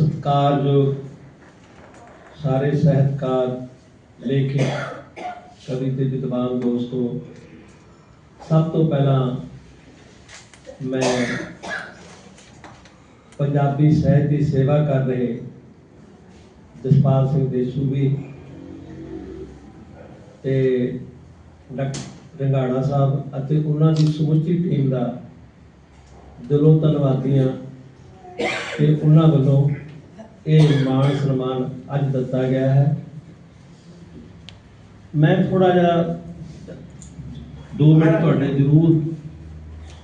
ਸਤਿਕਾਰਯੋਗ ਸਾਰੇ ਸਾਹਿਤਕਾਰ ਲੇਖਕ, ਕਵੀ ਤੇ ਵਿਦਵਾਨ ਦੋਸਤੋ, ਸਭ ਤੋਂ ਪਹਿਲਾਂ ਮੈਂ ਪੰਜਾਬੀ ਸਾਹਿਤ ਦੀ ਸੇਵਾ ਕਰ ਰਹੇ ਜਸਪਾਲ ਸਿੰਘ ਦੇਸ਼ੂ ਵੀ ਤੇ ਡਾਕਟਰ ਰੰਗਾਣਾ ਸਾਹਿਬ ਅਤੇ ਉਹਨਾਂ ਦੀ ਸਮੁੱਚੀ ਟੀਮ ਦਾ ਦਿਲੋਂ ਧੰਨਵਾਦੀ ਹਾਂ ਕਿ ਉਹਨਾਂ ਵੱਲੋਂ ਇਹ ਮਾਣ ਸਨਮਾਨ ਅੱਜ ਦਿੱਤਾ ਗਿਆ ਹੈ। ਮੈਂ ਥੋੜਾ ਜਿਹਾ 2 ਮਿੰਟ ਤੁਹਾਡੇ ਜ਼ਰੂਰ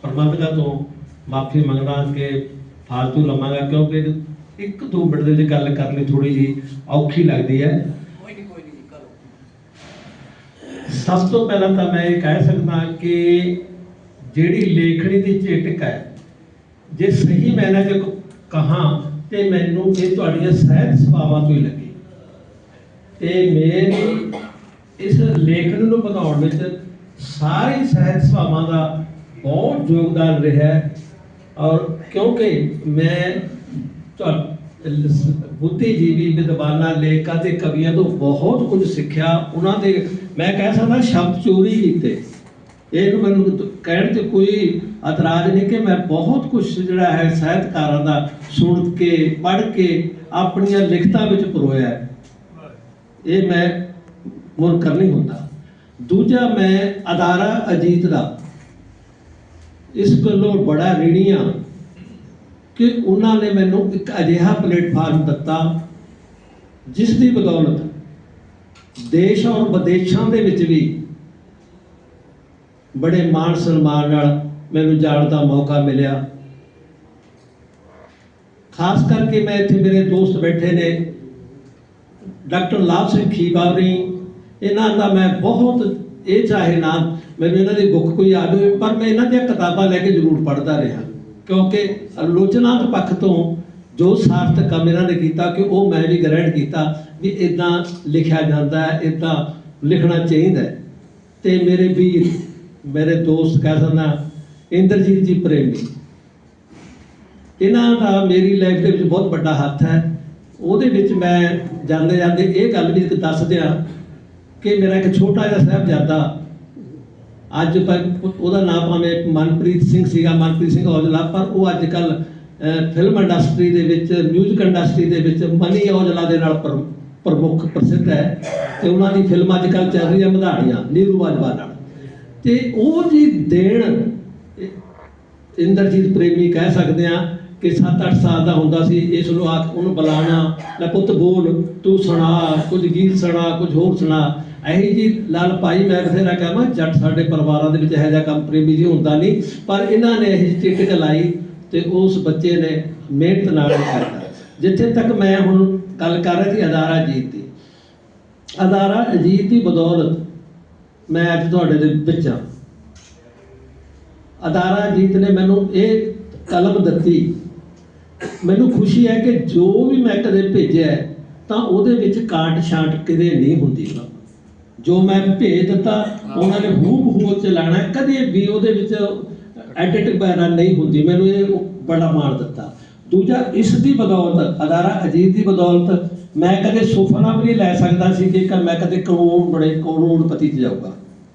ਪ੍ਰਬੰਧਕਾਂ ਤੋਂ ਮਾਫੀ ਮੰਗਦਾ ਕਿ ਫਾਲਤੂ ਲਵਾਂਗਾ ਕਿਉਂਕਿ ਇੱਕ ਦੋ ਮਿੰਟ ਦੇ ਵਿੱਚ ਗੱਲ ਕਰਨੀ ਥੋੜੀ ਜੀ ਔਖੀ ਲੱਗਦੀ ਹੈ। ਕੋਈ ਨਹੀਂ ਕੋਈ ਨਹੀਂ ਕਰੋ। ਸਭ ਤੋਂ ਪਹਿਲਾਂ ਤਾਂ ਮੈਂ ਇਹ ਕਹਿ ਸਕਦਾ ਕਿ ਜਿਹੜੀ ਲੇਖਣੀ ਦੀ ਝਿਟਕ ਹੈ ਜੇ ਸਹੀ ਮੈਨੇ ਜੇ ਕਹਾ ਤੇ ਮੈਨੂੰ ਇਹ ਤੁਹਾਡੀਆਂ ਸਹਿਤ ਸਭਾਵਾਂ ਤੋਂ ਹੀ ਲੱਗੀ। ਤੇ ਮੇਰੀ ਇਸ ਲੇਖਣ ਨੂੰ ਬਣਾਉਣ ਵਿੱਚ ਸਾਰੀ ਸਹਿਤ ਸਭਾਵਾਂ ਦਾ ਬਹੁਤ ਯੋਗਦਾਨ ਰਿਹਾ ਔਰ ਕਿਉਂਕਿ ਮੈਂ ਤੁਹਾ- ਬੁੱਧੀਜੀਵੀ, ਵਿਦਵਾਨਾਂ, ਲੇਖਕਾਂ ਤੇ ਕਵੀਆਂ ਤੋਂ ਬਹੁਤ ਕੁਝ ਸਿੱਖਿਆ। ਉਹਨਾਂ ਦੇ ਮੈਂ ਕਹਿ ਸਕਦਾ ਸ਼ਬਦ ਚੋਰੀ ਕੀਤੇ। ਇਹ ਇਹਨੂੰ ਮੈਨੂੰ ਕਹਿਣ ਤੇ ਕੋਈ ਇਤਰਾਜ਼ ਨਹੀਂ ਕਿ ਮੈਂ ਬਹੁਤ ਕੁਝ ਜਿਹੜਾ ਹੈ ਸਾਹਿਤਕਾਰਾਂ ਦਾ ਸੁਣ ਕੇ, ਪੜ੍ਹ ਕੇ ਆਪਣੀਆਂ ਲਿਖਤਾਂ ਵਿੱਚ ਪਰੋਇਆ ਹੈ। ਇਹ ਮੈਂ ਮੁਨਕਰ ਨਹੀਂ ਹੁੰਦਾ। ਦੂਜਾ ਮੈਂ ਅਦਾਰਾ ਅਜੀਤ ਦਾ। ਇਸ ਗੱਲੋਂ ਬੜਾ ਰੀਣੀ ਹਾਂ ਕਿ ਉਹਨਾਂ ਨੇ ਮੈਨੂੰ ਇੱਕ ਅਜਿਹਾ ਪਲੇਟਫਾਰਮ ਦਿੱਤਾ ਜਿਸ ਦੀ ਬਦੌਲਤ ਦੇਸ਼ ਔਰ ਵਿਦੇਸ਼ਾਂ ਦੇ ਵਿੱਚ ਵੀ ਬੜੇ ਮਾਣ ਸਨਮਾਨ ਨਾਲ ਮੈਨੂੰ ਜਾਣ ਦਾ ਮੌਕਾ ਮਿਲਿਆ। ਖਾਸ ਕਰਕੇ ਮੈਂ ਇੱਥੇ ਮੇਰੇ ਦੋਸਤ ਬੈਠੇ ਨੇ, ਡਾਕਟਰ ਲਾਭ ਸਿੰਘ ਖੀਬਾਵਰੀ। ਇਹਨਾਂ ਦਾ ਮੈਂ ਬਹੁਤ, ਇਹ ਚਾਹੇ ਨਾ, ਮੈਨੂੰ ਇਹਨਾਂ ਦੀ ਬੁੱਕ ਕੋਈ ਆ ਜਾਵੇ, ਪਰ ਮੈਂ ਇਹਨਾਂ ਦੀਆਂ ਕਿਤਾਬਾਂ ਲੈ ਕੇ ਜ਼ਰੂਰ ਪੜ੍ਹਦਾ ਰਿਹਾ। ਕਿਉਂਕਿ ਆਲੋਚਨਾਤਮਕ ਪੱਖ ਤੋਂ ਜੋ ਸਾਰਥਕ ਕੰਮ ਇਹਨਾਂ ਨੇ ਕੀਤਾ, ਕਿ ਉਹ ਮੈਂ ਵੀ ਗ੍ਰਹਿਣ ਕੀਤਾ, ਵੀ ਇਦਾਂ ਲਿਖਿਆ ਜਾਂਦਾ ਹੈ ਇਦਾਂ ਲਿਖਣਾ ਚਾਹੀਦਾ ਹੈ। ਤੇ ਮੇਰੇ ਵੀਰ ਮੇਰੇ ਦੋਸਤ ਕਹਿ ਸਕਦਾ ਇੰਦਰਜੀਤ ਜੀ ਪ੍ਰੇਮੀ। ਇਹਨਾਂ ਦਾ ਮੇਰੀ ਲਾਈਫ ਦੇ ਵਿੱਚ ਬਹੁਤ ਵੱਡਾ ਹੱਥ ਹੈ। ਉਹਦੇ ਵਿੱਚ ਮੈਂ ਜਾਂਦੇ ਜਾਂਦੇ ਇਹ ਗੱਲ ਵੀ ਦੱਸ ਦਿਆਂ ਕਿ ਮੇਰਾ ਇੱਕ ਛੋਟਾ ਜਿਹਾ ਸਾਹਿਬਜ਼ਾਦਾ, ਅੱਜ ਪਰ ਉਹਦਾ ਨਾਮ ਭਾਵੇਂ ਮਨਪ੍ਰੀਤ ਸਿੰਘ ਸੀਗਾ, ਮਨਪ੍ਰੀਤ ਸਿੰਘ ਔਜਲਾ, ਪਰ ਉਹ ਅੱਜ ਕੱਲ ਫਿਲਮ ਇੰਡਸਟਰੀ ਦੇ ਵਿੱਚ ਮਿਊਜ਼ਿਕ ਇੰਡਸਟਰੀ ਦੇ ਵਿੱਚ ਮਨੀ ਔਜਲਾ ਦੇ ਨਾਲ ਪ੍ਰਮੁੱਖ ਪ੍ਰਸਿੱਧ ਹੈ। ਤੇ ਉਹਨਾਂ ਦੀ ਫਿਲਮ ਅੱਜ ਕੱਲ ਚੱਲ ਰਹੀ ਹੈ ਮਧਾੜੀਆਂ, ਨੀਰੂ ਬਾਜਵਾ ਨਾਲ। ਤੇ ਉਹ ਜੀ ਦੇਣ ਇੰਦਰਜੀਤ ਪ੍ਰੇਮੀ ਕਹਿ ਸਕਦੇ ਆ ਕਿ 7-8 ਸਾਲ ਦਾ ਹੁੰਦਾ ਸੀ ਇਸ ਨੂੰ ਆ ਉਹਨੂੰ ਬੁਲਾਣਾ, ਲੈ ਪੁੱਤ ਬੋਲ, ਤੂੰ ਸੁਣਾ, ਕੁਝ ਗੀਤ ਸੁਣਾ, ਕੁਝ ਹੋਰ ਸੁਣਾ। ਇਹੀ ਜੀ ਲਾਲ ਭਾਈ ਮੈਂ ਬਥੇਰਾ ਕਹਾਂ ਜੱਟ ਸਾਡੇ ਪਰਿਵਾਰਾਂ ਦੇ ਵਿੱਚ ਇਹੋ ਜਿਹਾ ਕੰਮ ਪ੍ਰੇਮੀ ਜੀ ਹੁੰਦਾ ਨਹੀਂ, ਪਰ ਇਹਨਾਂ ਨੇ ਇਹ ਟਿਕਟ ਲਾਈ ਤੇ ਉਸ ਬੱਚੇ ਨੇ ਮਿਹਨਤ ਨਾਲ ਇਹ ਜਿੱਥੇ ਤੱਕ ਮੈਂ ਹੁਣ ਗੱਲ ਕਰ ਰਿਹਾ ਸੀ, ਅਦਾਰਾ ਅਜੀਤ ਦੀ। ਅਦਾਰਾ ਅਜੀਤ ਦੀ ਬਦੌਲਤ ਮੈਂ ਅੱਜ ਤੁਹਾਡੇ ਦੇ ਵਿੱਚ ਹਾਂ। ਅਦਾਰਾ ਅਜੀਤ ਨੇ ਮੈਨੂੰ ਇਹ ਕਲਮ ਦਿੱਤੀ। ਮੈਨੂੰ ਖੁਸ਼ੀ ਹੈ ਕਿ ਜੋ ਵੀ ਮੈਂ ਕਦੇ ਭੇਜਿਆ ਤਾਂ ਉਹਦੇ ਵਿੱਚ ਕਾਟ ਛਾਂਟ ਕਿਤੇ ਨਹੀਂ ਹੁੰਦੀ। ਜੋ ਮੈਂ ਭੇਜ ਦਿੱਤਾ, ਉਹਨਾਂ ਨੇ ਹੂਬ ਹੂ। ਚਲਾਣਾ ਕਦੇ ਵੀ ਉਹਦੇ ਵਿੱਚ ਐਡਿਟ ਵਗੈਰਾ ਨਹੀਂ ਹੁੰਦੀ। ਮੈਨੂੰ ਇਹ ਬੜਾ ਮਾਣ ਦਿੱਤਾ। ਦੂਜਾ ਇਸ ਦੀ ਬਦੌਲਤ, ਅਦਾਰਾ ਅਜੀਤ ਦੀ ਬਦੌਲਤ, ਮੈਂ ਕਦੇ ਸੁਪਨਾ ਵੀ ਨਹੀਂ ਲੈ ਸਕਦਾ ਸੀ ਕਿ ਮੈਂ ਕਦੇ ਕਰੋੜ ਬੜੇ ਕਰੋੜਪਤੀ 'ਚ ਜਾਊਗਾ।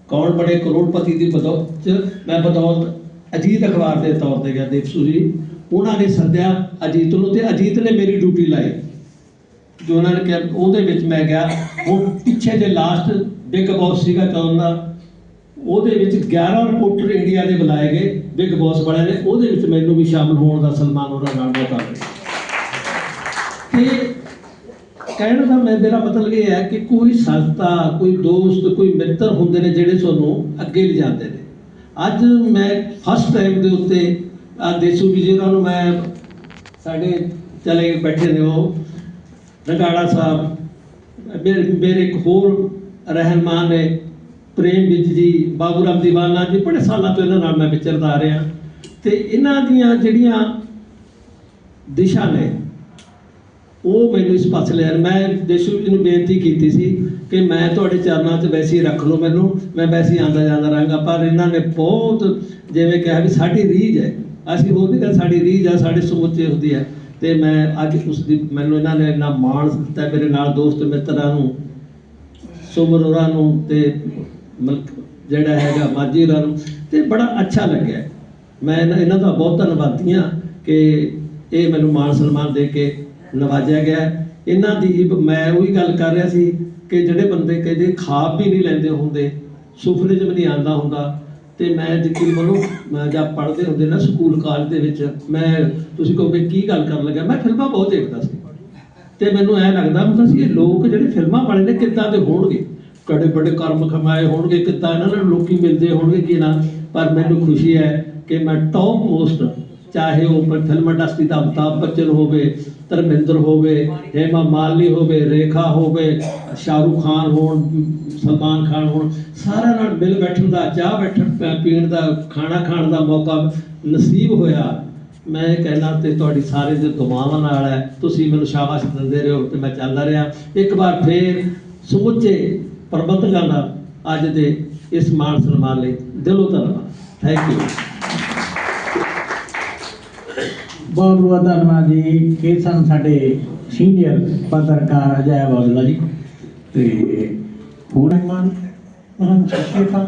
ਕੌਣ ਬੜੇ ਕਰੋੜਪਤੀ ਦੀ ਬਦੌਲਤ 'ਚ ਮੈਂ ਬਦੌਲਤ ਅਜੀਤ ਅਖਬਾਰ ਦੇ ਤੌਰ ਤੇ ਗਿਆ ਦੇਵਸੂ ਜੀ ਉਹਨਾਂ ਨੇ ਸੱਦਿਆ ਅਜੀਤ ਨੂੰ ਤੇ ਅਜੀਤ ਨੇ ਮੇਰੀ ਡਿਊਟੀ ਲਾਈ। ਜੋ ਉਹਨਾਂ ਨੇ ਕਿਹਾ, ਉਹਦੇ ਵਿੱਚ ਮੈਂ ਗਿਆ। ਹੁਣ ਪਿੱਛੇ ਜੇ ਲਾਸਟ ਬਿਗ ਬੌਸ ਸੀਗਾ ਚੌਨ ਦਾ ਉਹਦੇ ਵਿੱਚ 11 ਰਿਪੋਰਟਰ ਇੰਡੀਆ ਦੇ ਬੁਲਾਏ ਗਏ, ਬਿਗ ਬੌਸ ਵਾਲਿਆਂ ਨੇ, ਉਹਦੇ ਵਿੱਚ ਮੈਨੂੰ ਵੀ ਸ਼ਾਮਲ ਹੋਣ ਦਾ ਸਨਮਾਨ ਉਹਨਾਂ ਨਾਲ ਦਿੱਤਾ ਤੇ ਕਹਿਣ ਦਾ ਮੈਂ, ਮੇਰਾ ਮਤਲਬ ਇਹ ਹੈ ਕਿ ਕੋਈ ਸੰਸਥਾ, ਕੋਈ ਦੋਸਤ, ਕੋਈ ਮਿੱਤਰ ਹੁੰਦੇ ਨੇ ਜਿਹੜੇ ਤੁਹਾਨੂੰ ਅੱਗੇ ਲਿਜਾਂਦੇ ਨੇ। ਅੱਜ ਮੈਂ ਫਸਟ ਟਾਈਮ ਦੇ ਉੱਤੇ, ਆ ਦੇਸੂ ਵੀ ਜਿਹਨਾਂ ਨੂੰ ਮੈਂ ਸਾਡੇ ਚਲੇ ਬੈਠੇ ਨੇ ਉਹ ਰੰਗਾੜਾ ਸਾਹਿਬ, ਮੇਰੇ ਮੇਰੇ ਇੱਕ ਹੋਰ ਰਹਿਨਮਾਨ ਨੇ ਪ੍ਰੇਮ ਵਿੱਚ ਜੀ ਬਾਬੂ ਰਾਮ ਦੀਵਾਨਾ ਜੀ, ਬੜੇ ਸਾਲਾਂ ਤੋਂ ਇਹਨਾਂ ਨਾਲ ਮੈਂ ਵਿਚਰਦਾ ਆ ਰਿਹਾ। ਤੇ ਇਹਨਾਂ ਦੀਆਂ ਜਿਹੜੀਆਂ ਦਿਸ਼ਾ ਨੇ, ਉਹ ਮੈਨੂੰ ਇਸ ਪਾਸੇ ਲੈ ਮੈਂ ਦੇਸ਼ੂ ਜੀ ਨੂੰ ਬੇਨਤੀ ਕੀਤੀ ਸੀ ਕਿ ਮੈਂ ਤੁਹਾਡੇ ਚਰਨਾਂ 'ਚ ਵੈਸੇ ਹੀ ਰੱਖ ਲਓ ਮੈਨੂੰ, ਮੈਂ ਵੈਸੇ ਹੀ ਆਂਦਾ ਜਾਂਦਾ ਰਹਾਂਗਾ, ਪਰ ਇਹਨਾਂ ਨੇ ਬਹੁਤ ਜਿਵੇਂ ਕਿਹਾ ਵੀ ਸਾਡੀ ਰੀਝ ਹੈ। ਅਸੀਂ ਉਹ ਵੀ ਗੱਲ ਸਾਡੀ ਰੀਝ ਆ, ਸਾਡੇ ਸਮੁੱਚੇ ਹੁੰਦੀ ਹੈ। ਤੇ ਮੈਂ ਅੱਜ ਉਸ ਦੀ ਮੈਨੂੰ ਇਹਨਾਂ ਨੇ ਇੰਨਾ ਮਾਣ ਦਿੱਤਾ, ਮੇਰੇ ਨਾਲ ਦੋਸਤ ਮਿੱਤਰਾਂ ਨੂੰ ਸੁਮਰ ਨੂੰ ਤੇ ਮਲਕ ਜਿਹੜਾ ਹੈਗਾ ਮਾਜੀ ਹੋਰਾਂ ਨੂੰ, ਤੇ ਬੜਾ ਅੱਛਾ ਲੱਗਿਆ। ਮੈਂ ਇਹਨਾਂ- ਇਹਨਾਂ ਦਾ ਬਹੁਤ ਧੰਨਵਾਦੀ ਹਾਂ ਕਿ ਇਹ ਮੈਨੂੰ ਮਾਣ ਸਨਮਾਨ ਦੇ ਕੇ ਨਵਾਜਿਆ ਗਿਆ ਇਹਨਾਂ ਦੀ ਮੈਂ ਉਹੀ ਗੱਲ ਕਰ ਰਿਹਾ ਸੀ ਕਿ ਜਿਹੜੇ ਬੰਦੇ ਕਹਿੰਦੇ ਖਾਬ ਵੀ ਨਹੀਂ ਲੈਂਦੇ ਹੁੰਦੇ ਸੁਪਨੇ 'ਚ ਵੀ ਨਹੀਂ ਆਉਂਦਾ ਹੁੰਦਾ, ਤੇ ਮੈਂ ਯਕੀਨ ਮੰਨੋ, ਮੈਂ ਜਦ ਪੜ੍ਹਦੇ ਹੁੰਦੇ ਨਾ ਸਕੂਲ ਕਾਲਜ ਦੇ ਵਿੱਚ, ਮੈਂ, ਤੁਸੀਂ ਕਹੋਗੇ ਕੀ ਗੱਲ ਕਰਨ ਲੱਗਾ ਮੈਂ ਫਿਲਮਾਂ ਬਹੁਤ ਦੇਖਦਾ ਸੀ। ਤੇ ਮੈਨੂੰ ਐ ਲੱਗਦਾ ਹੁੰਦਾ ਸੀ ਇਹ ਲੋਕ ਜਿਹੜੇ ਫਿਲਮਾਂ ਵਾਲੇ ਨੇ ਕਿੱਦਾਂ ਦੇ ਹੋਣਗੇ? ਕੜੇ ਬੜੇ ਕਰਮ ਕਮਾਏ ਹੋਣਗੇ, ਕਿੱਦਾਂ ਇਹਨਾਂ ਨੂੰ ਲੋਕੀ ਮਿਲਦੇ ਹੋਣਗੇ ਕਿ ਨਾ। ਪਰ ਮੈਨੂੰ ਖੁਸ਼ੀ ਹੈ ਕਿ ਮੈਂ ਟੌਪ ਮੋਸਟ ਚਾਹੇ ਉਹ ਫਿਲਮ ਇੰਡਸਟਰੀ ਦਾ ਅਮਿਤਾਭ ਬੱਚਨ ਹੋਵੇ, ਧਰਮਿੰਦਰ ਹੋਵੇ, ਹੇਮਾ ਮਾਲਿਨੀ ਹੋਵੇ, ਰੇਖਾ ਹੋਵੇ, ਸ਼ਾਹਰੁਖ ਖਾਨ ਹੋਣ, ਸਲਮਾਨ ਖਾਨ ਹੋਣ, ਸਾਰਿਆਂ ਨਾਲ ਮਿਲ ਬੈਠਣ ਦਾ, ਚਾਹ ਬੈਠਣ, ਪੀਣ ਦਾ, ਖਾਣਾ ਖਾਣ ਦਾ ਮੌਕਾ ਨਸੀਬ ਹੋਇਆ। ਮੈਂ ਇਹ ਕਹਿਣਾ ਤੇ ਤੁਹਾਡੀ ਸਾਰੇ ਦੇ ਦੁਆਵਾਂ ਨਾਲ ਹੈ। ਤੁਸੀਂ ਮੈਨੂੰ ਸ਼ਾਬਾਸ਼ ਦਿੰਦੇ ਰਹੋ ਤੇ ਮੈਂ ਚੱਲਦਾ ਰਿਹਾ। ਇੱਕ ਵਾਰ ਫੇਰ ਸਮੁੱਚੇ ਪ੍ਰਬੰਧਕਾਂ ਦਾ ਅੱਜ ਦੇ ਇਸ ਮਾਨ ਸਨਮਾਨ ਲਈ ਦਿਲੋਂ ਧੰਨਵਾਦ। ਥੈਂਕ ਯੂ ਬਹੁਤ ਬਹੁਤ ਧੰਨਵਾਦ ਜੀ। ਇਹ ਸਨ ਸਾਡੇ ਸੀਨੀਅਰ ਪੱਤਰਕਾਰ ਅਜੈ ਬਾਦਲਾ ਜੀ। ਤੇ ਹੁਣ ਮਹਿਮਾਨ ਮਹਾਨ ਸ਼ਖਸੀਅਤਾਂ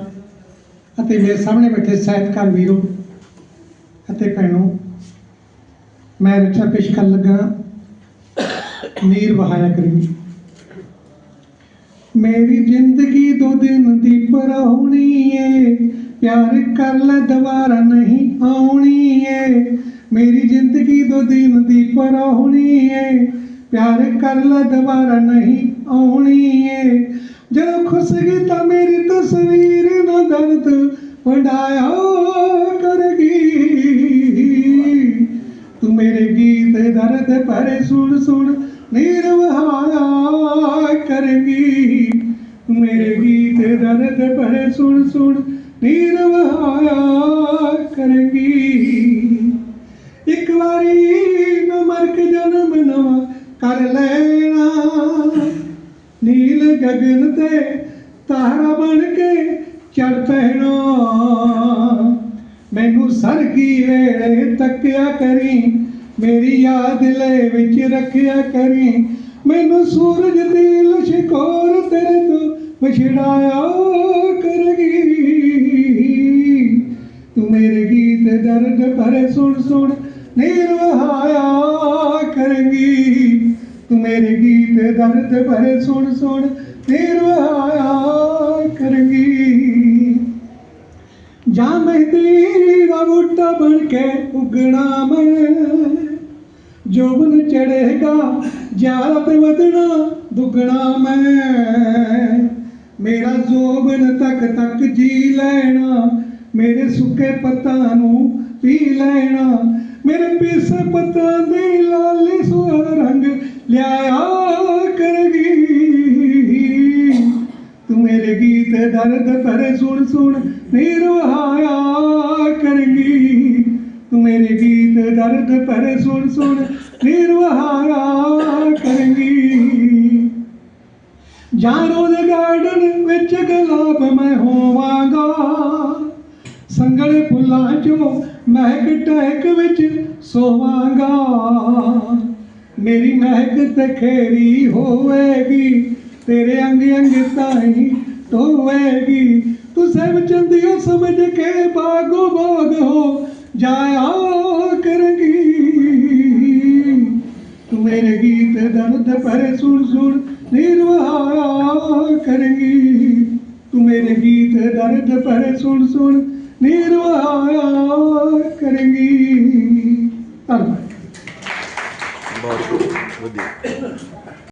ਅਤੇ ਮੇਰੇ ਸਾਹਮਣੇ ਬੈਠੇ ਸਾਹਿਤਕਾਰ ਵੀਰੋ ਅਤੇ ਭੈਣੋ, ਮੈਂ ਰਚਨਾ ਪੇਸ਼ ਕਰਨ ਲੱਗਾ ਨੀਰ ਵਹਾਇਆ ਕਰੀ ਮੇਰੀ ਜ਼ਿੰਦਗੀ ਦੋ ਦਿਨ ਦੀ ਪਰੌਣੀ ਏ। ਪਿਆਰ ਕਰ ਲੈ ਦੁਬਾਰਾ ਨਹੀਂ ਆਉਣੀ ਏ। ਮੇਰੀ ਜ਼ਿੰਦਗੀ ਦੋ ਦਿਨ ਦੀ ਪਰੌਣੀ ਏ। ਪਿਆਰ ਕਰ ਲੈ ਦੁਬਾਰਾ ਨਹੀਂ ਆਉਣੀ ਏ। ਜਦੋਂ ਖੁਸ਼ਗੀ ਤਾਂ ਮੇਰੀ ਤਸਵੀਰ ਨਾ ਦਰਦ ਵਡਾਇਆ ਕਰਗੀ। ਤੂੰ ਮੇਰੇ ਗੀਤ ਦਰਦ ਭਰੇ ਸੁਣ ਸੁਣ ਨੀਰ ਵਹਾਇਆ ਕਰਗੀ। ਮੇਰੇ ਗੀਤ ਦਰਦ ਭਰੇ ਸੁਣ ਸੁਣ ਨੀਰ ਵਹਾਇਆ ਕਰਗੀ। ਇੱਕ ਵਾਰੀ ਮੈਂ ਮਰ ਕੇ ਜਨਮ ਨਵਾਂ ਕਰ ਲੈਣਾ। ਨੀਲ ਗਗਨ ਤੇ ਤਾਰਾ ਬਣ ਕੇ ਚੜ ਪੈਣਾ। ਮੈਨੂੰ ਸਰਗੀ ਵੇਲੇ ਤੱਕਿਆ ਕਰੀ। ਮੇਰੀ ਯਾਦ ਲੈ ਵਿੱਚ ਰੱਖਿਆ ਕਰੀ। ਮੈਨੂੰ ਸੂਰਜ ਦੀ ਲਸ਼ਕੋਰ ਤੇਰੇ ਤੋਂ ਵਿਛੜਾਇਆ ਕਰਗੀ ਤੂੰ ਮੇਰੇ ਗੀਤ ਦਰਦ ਭਰੇ ਸੁਣ ਸੁਣ ਨੀਰ ਵਹਾਇਆ ਕਰਗੀ ਤੂੰ ਮੇਰੇ ਗੀਤ ਦਰਦ ਭਰੇ ਸੁਣ ਸੁਣ ਨੀਰ ਵਹਾਇਆ ਕਰਗੀ ਜਾਂ ਮਹਿੰਦੀ ਦਾ ਬੂਟਾ ਬਣ ਕੇ ਉਗਣਾ ਮੈਂ। ਜੋਬਨ ਚੜੇਗਾ ਜ਼ਿਆਦਾ ਤੇ ਵਧਣਾ, ਦੁੱਗਣਾ ਮੈਂ। ਮੇਰਾ ਜੋਬਨ ਤੱਕ ਤੱਕ ਜੀ ਲੈਣਾ, ਮੇਰੇ ਸੁੱਕੇ ਪੱਤਾਂ ਨੂੰ ਪੀ ਲੈਣਾ, ਮੇਰੇ ਪੀਸੇ ਪੱਤਾਂ ਦੀ ਲਾਲੀ ਸੁਰ ਰੰਗ ਲਿਆਇਆ ਕਰਗੀ। ਤੂੰ ਮੇਰੇ ਗੀਤ ਦਰਦ ਭਰੇ ਸੁਣ ਸੁਣ ਨੀਰ ਵਹਾਇਆ ਕਰਗੀ। ਤੂੰ ਮੇਰੇ ਗੀਤ ਦਰਦ ਭਰੇ ਸੁਣ ਸੁਣ ਨਿਰਵਹਾਰਾ ਵਹਾਇਆ ਕਰਗੀ। ਜਾਂ ਰੋਜ਼ ਗਾਰਡਨ ਵਿੱਚ ਗੁਲਾਬ ਮੈਂ ਹੋਵਾਂਗਾ। ਸੰਗਲੇ ਫੁੱਲਾਂ ਚੋਂ ਮਹਿਕ ਟਹਿਕ ਵਿੱਚ ਸੋਵਾਂਗਾ। ਮੇਰੀ ਮਹਿਕ ਤਖੇਰੀ ਹੋਵੇਗੀ, ਤੇਰੇ ਅੰਗ ਅੰਗ ਤਾਈ ਟੋਵੇਗੀ। ਤੂੰ ਸਭ ਚੰਦਿਓ ਸਮਝ ਕੇ ਬਾਗੋ ਬਾਗ ਹੋ ਜਾਇਆ ਕਰਗੀ। तेरे गीत दर्द पर सुर सुर निर्वाह करेंगी तू मेरे गीत दर्द पर सुन सुन निर्वाह करेंगी ਧੰਨਵਾਦ ਬਹੁਤ ਵਧੀਆ